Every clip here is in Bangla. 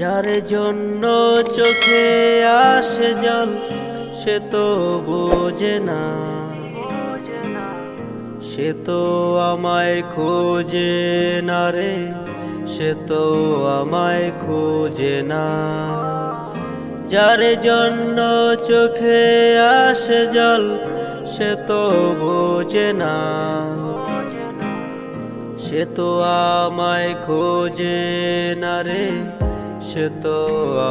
যার জন্য চোখে আসে জল, সে তো বোঝে না। সে তো আমায় খোঁজে না রে, সে তো আমায় খোঁজে না। যার জন্য চোখে আসে জল, সে তো বোঝে না। সে তো আমায় খোঁজে না রে সে তো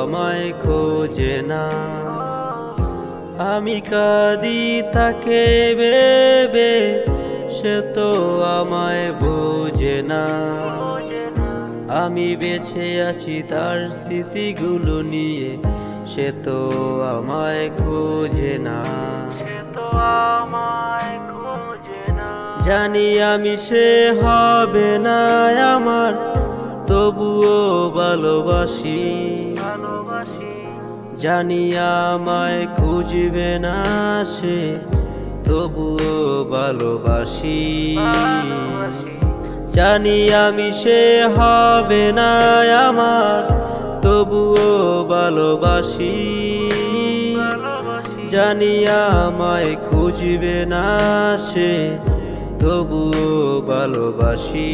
আমায় খোঁজে না। আমি কাঁদি তাকে বেবে সে তো আমায় বোঝে না। আমি বেছে আছি তার স্মৃতিগুলো নিয়ে সে তো আমায় খোঁজে না সে তো আমায় খোঁজে না। জানি আমি সে হবে না আমার তবুও ভালোবাসি। ভালোবাসি। জানি আমায় খুঁজবে না সে তবুও ভালোবাসি। জানি আমি সে হবে না আমার তবুও ভালোবাসি। জানি আমায় খুঁজবে না সে তবুও ভালোবাসি ভালোবাসি।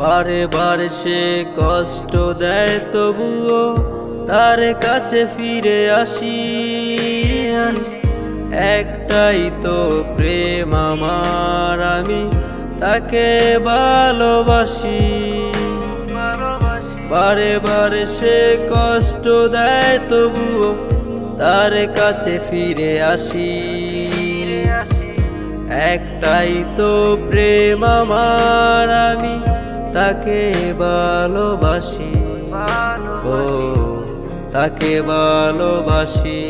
বারে বারে সে কষ্ট দেয় তবুও তার কাছে ফিরে আসি। একটাই তো প্রেম আমার, আমি তাকে ভালোবাসি। বারে বারে সে কষ্ট দেয় তবুও তার কাছে ফিরে আসি। একটাই তো প্রেম আমার, আমি তাকে ভালোবাসি। ও তাকে ভালোবাসি।